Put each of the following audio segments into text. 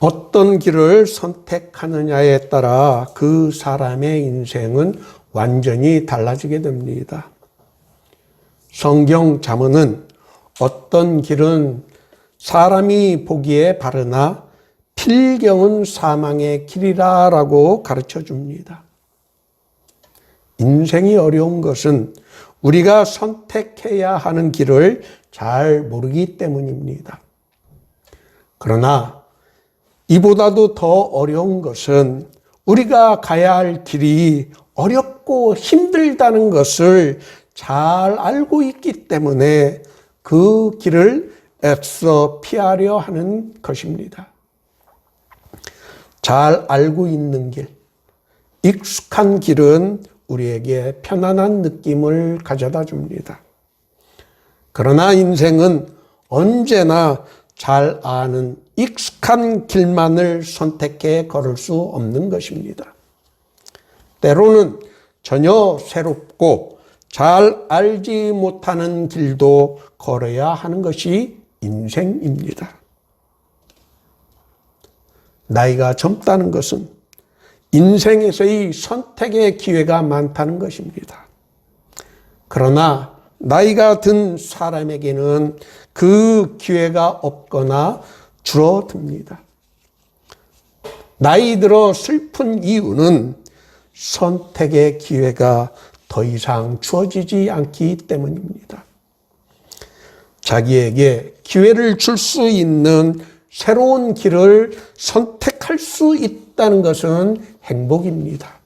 어떤 길을 선택하느냐에 따라 그 사람의 인생은 완전히 달라지게 됩니다. 성경 자문은 어떤 길은 사람이 보기에 바르나 필경은 사망의 길이라 라고 가르쳐 줍니다. 인생이 어려운 것은 우리가 선택해야 하는 길을 잘 모르기 때문입니다. 그러나 이보다도 더 어려운 것은 우리가 가야 할 길이 어렵고 힘들다는 것을 잘 알고 있기 때문에 그 길을 애써 피하려 하는 것입니다. 잘 알고 있는 길, 익숙한 길은 우리에게 편안한 느낌을 가져다 줍니다. 그러나 인생은 언제나 잘 아는 익숙한 길만을 선택해 걸을 수 없는 것입니다. 때로는 전혀 새롭고 잘 알지 못하는 길도 걸어야 하는 것이 인생입니다. 나이가 젊다는 것은 인생에서의 선택의 기회가 많다는 것입니다. 그러나 나이가 든 사람에게는 그 기회가 없거나 줄어듭니다. 나이 들어 슬픈 이유는 선택의 기회가 더 이상 주어지지 않기 때문입니다. 자기에게 기회를 줄 수 있는 새로운 길을 선택할 수 있다는 것은 행복입니다.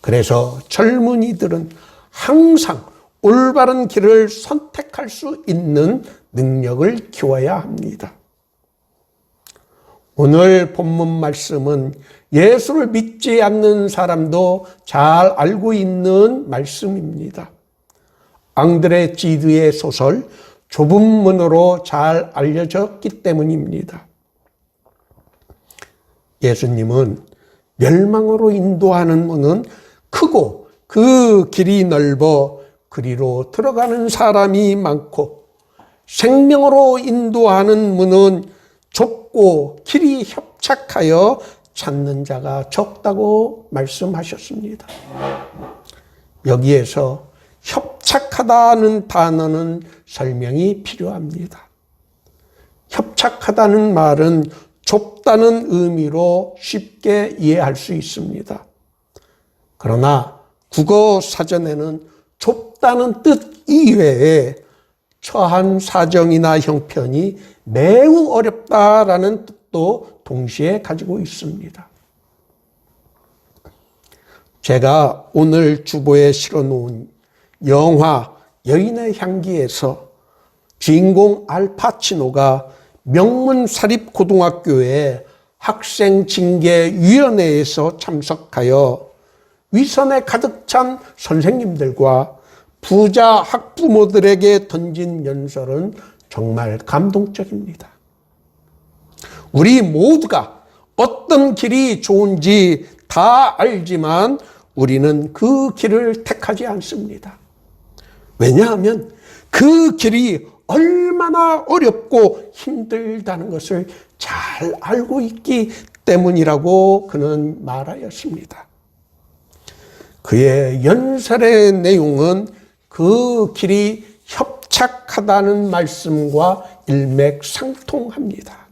그래서 젊은이들은 항상 올바른 길을 선택할 수 있는 능력을 키워야 합니다. 오늘 본문 말씀은 예수를 믿지 않는 사람도 잘 알고 있는 말씀입니다. 앙드레 지드의 소설 좁은 문으로 잘 알려졌기 때문입니다. 예수님은 멸망으로 인도하는 문은 크고 그 길이 넓어 그리로 들어가는 사람이 많고 생명으로 인도하는 문은 좁고 길이 협착하여 찾는 자가 적다고 말씀하셨습니다. 여기에서 협착하다는 단어는 설명이 필요합니다. 협착하다는 말은 좁다는 의미로 쉽게 이해할 수 있습니다. 그러나 국어 사전에는 좁다는 뜻 이외에 처한 사정이나 형편이 매우 어렵다라는 뜻도 동시에 가지고 있습니다. 제가 오늘 주보에 실어 놓은 영화 여인의 향기에서 주인공 알파치노가 명문 사립고등학교의 학생 징계위원회에서 참석하여 위선에 가득 찬 선생님들과 부자 학부모들에게 던진 연설은 정말 감동적입니다. 우리 모두가 어떤 길이 좋은지 다 알지만 우리는 그 길을 택하지 않습니다. 왜냐하면 그 길이 얼마나 어렵고 힘들다는 것을 잘 알고 있기 때문이라고 그는 말하였습니다. 그의 연설의 내용은 그 길이 협착하다는 말씀과 일맥상통합니다.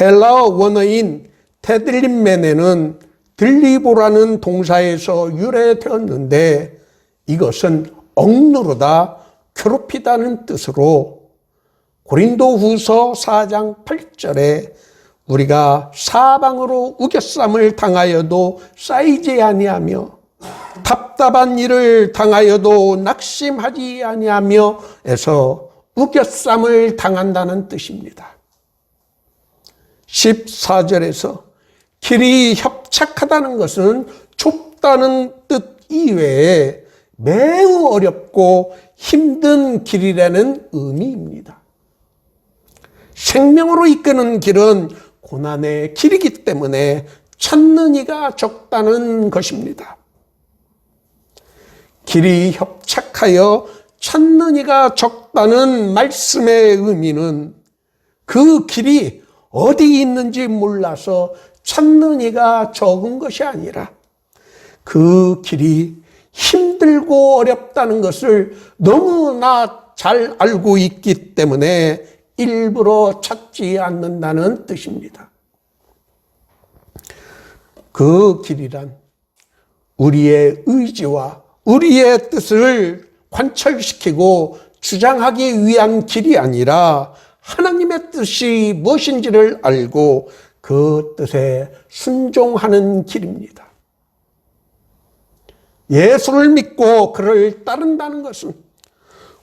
헬라어 원어인 테들린맨에는 들리보라는 동사에서 유래되었는데 이것은 억누르다, 괴롭히다는 뜻으로 고린도 후서 4장 8절에 우리가 사방으로 우겨쌈을 당하여도 쌓이지 아니하며 답답한 일을 당하여도 낙심하지 아니하며 에서 우겨쌈을 당한다는 뜻입니다. 14절에서 길이 협착하다는 것은 좁다는 뜻 이외에 매우 어렵고 힘든 길이라는 의미입니다. 생명으로 이끄는 길은 고난의 길이기 때문에 찾는 이가 적다는 것입니다. 길이 협착하여 찾는 이가 적다는 말씀의 의미는 그 길이 어디 있는지 몰라서 찾는 이가 적은 것이 아니라 그 길이 힘들고 어렵다는 것을 너무나 잘 알고 있기 때문에 일부러 찾지 않는다는 뜻입니다. 그 길이란 우리의 의지와 우리의 뜻을 관철시키고 주장하기 위한 길이 아니라 하나님의 뜻이 무엇인지를 알고 그 뜻에 순종하는 길입니다. 예수를 믿고 그를 따른다는 것은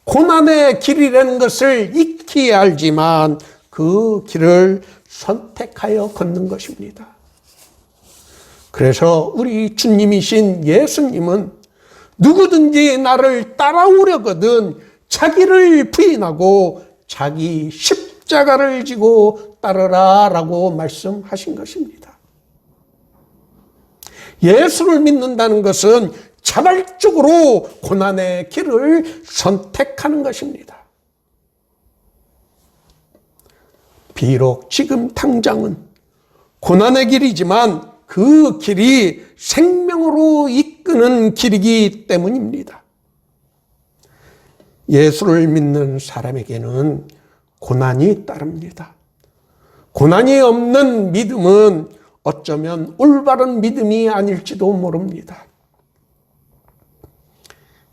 고난의 길이라는 것을 익히 알지만 그 길을 선택하여 걷는 것입니다. 그래서 우리 주님이신 예수님은 누구든지 나를 따라오려거든 자기를 부인하고 자기 십자가를 지고 따르라 라고 말씀하신 것입니다. 예수를 믿는다는 것은 자발적으로 고난의 길을 선택하는 것입니다. 비록 지금 당장은 고난의 길이지만 그 길이 생명으로 이끄는 길이기 때문입니다. 예수를 믿는 사람에게는 고난이 따릅니다. 고난이 없는 믿음은 어쩌면 올바른 믿음이 아닐지도 모릅니다.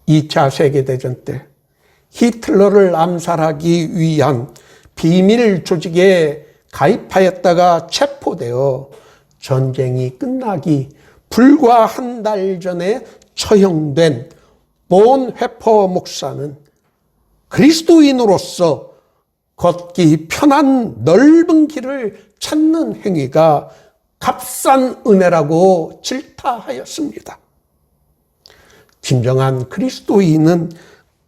2차 세계대전 때 히틀러를 암살하기 위한 비밀 조직에 가입하였다가 체포되어 전쟁이 끝나기 불과 한 달 전에 처형된 본 회퍼 목사는 그리스도인으로서 걷기 편한 넓은 길을 찾는 행위가 값싼 은혜라고 질타하였습니다. 진정한 그리스도인은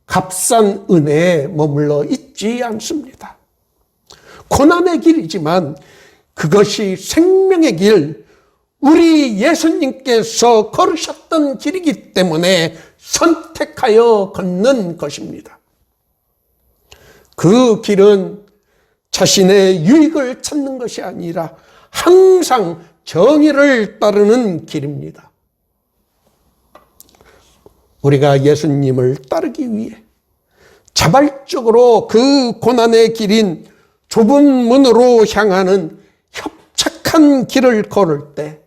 값싼 은혜에 머물러 있지 않습니다. 고난의 길이지만 그것이 생명의 길, 우리 예수님께서 걸으셨던 길이기 때문에 선택하여 걷는 것입니다. 그 길은 자신의 유익을 찾는 것이 아니라 항상 정의를 따르는 길입니다. 우리가 예수님을 따르기 위해 자발적으로 그 고난의 길인 좁은 문으로 향하는 협착한 길을 걸을 때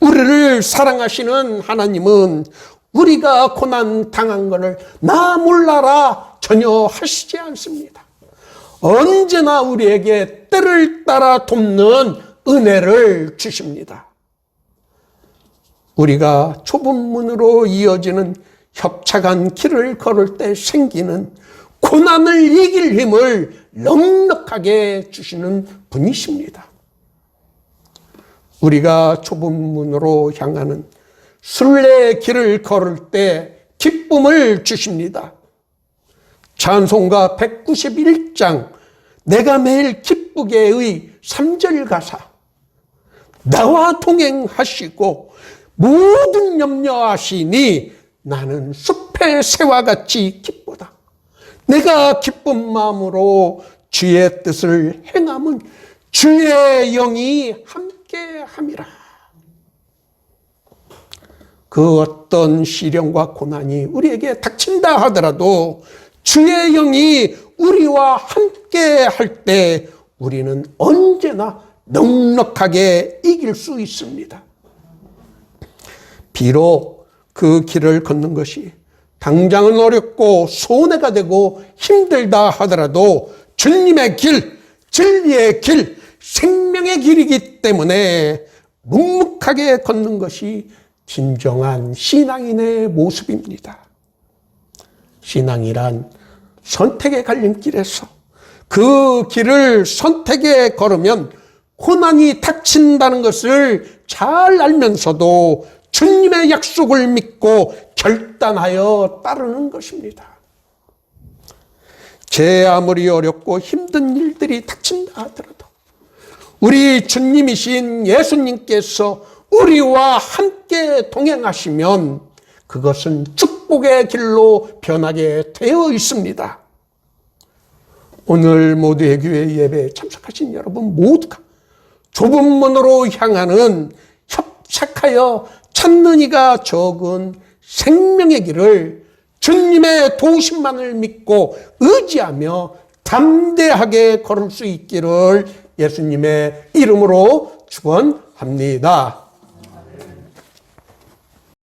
우리를 사랑하시는 하나님은 우리가 고난 당한 것을 나 몰라라 전혀 하시지 않습니다. 언제나 우리에게 때를 따라 돕는 은혜를 주십니다. 우리가 좁은 문으로 이어지는 협착한 길을 걸을 때 생기는 고난을 이길 힘을 넉넉하게 주시는 분이십니다. 우리가 좁은 문으로 향하는 순례의 길을 걸을 때 기쁨을 주십니다. 찬송가 191장 내가 매일 기쁘게의 3절 가사 나와 동행하시고 모든 염려하시니 나는 숲의 새와 같이 기쁘다. 내가 기쁜 마음으로 주의 뜻을 행함은 주의 영이 함께 함이라. 그 어떤 시련과 고난이 우리에게 닥친다 하더라도 주의 영이 우리와 함께 할 때 우리는 언제나 넉넉하게 이길 수 있습니다. 비록 그 길을 걷는 것이 당장은 어렵고 손해가 되고 힘들다 하더라도 주님의 길, 진리의 길, 생명의 길이기 때문에 묵묵하게 걷는 것이 진정한 신앙인의 모습입니다. 신앙이란 선택의 갈림길에서 그 길을 선택에 걸으면 고난이 닥친다는 것을 잘 알면서도 주님의 약속을 믿고 결단하여 따르는 것입니다. 제 아무리 어렵고 힘든 일들이 닥친다 하더라도 우리 주님이신 예수님께서 우리와 함께 동행하시면 그것은 축복의 길로 변하게 되어 있습니다. 오늘 모두의 교회 예배에 참석하신 여러분 모두가 좁은 문으로 향하는 협착하여 찾는 이가 적은 생명의 길을 주님의 도우심만을 믿고 의지하며 담대하게 걸을 수 있기를 예수님의 이름으로 축원합니다.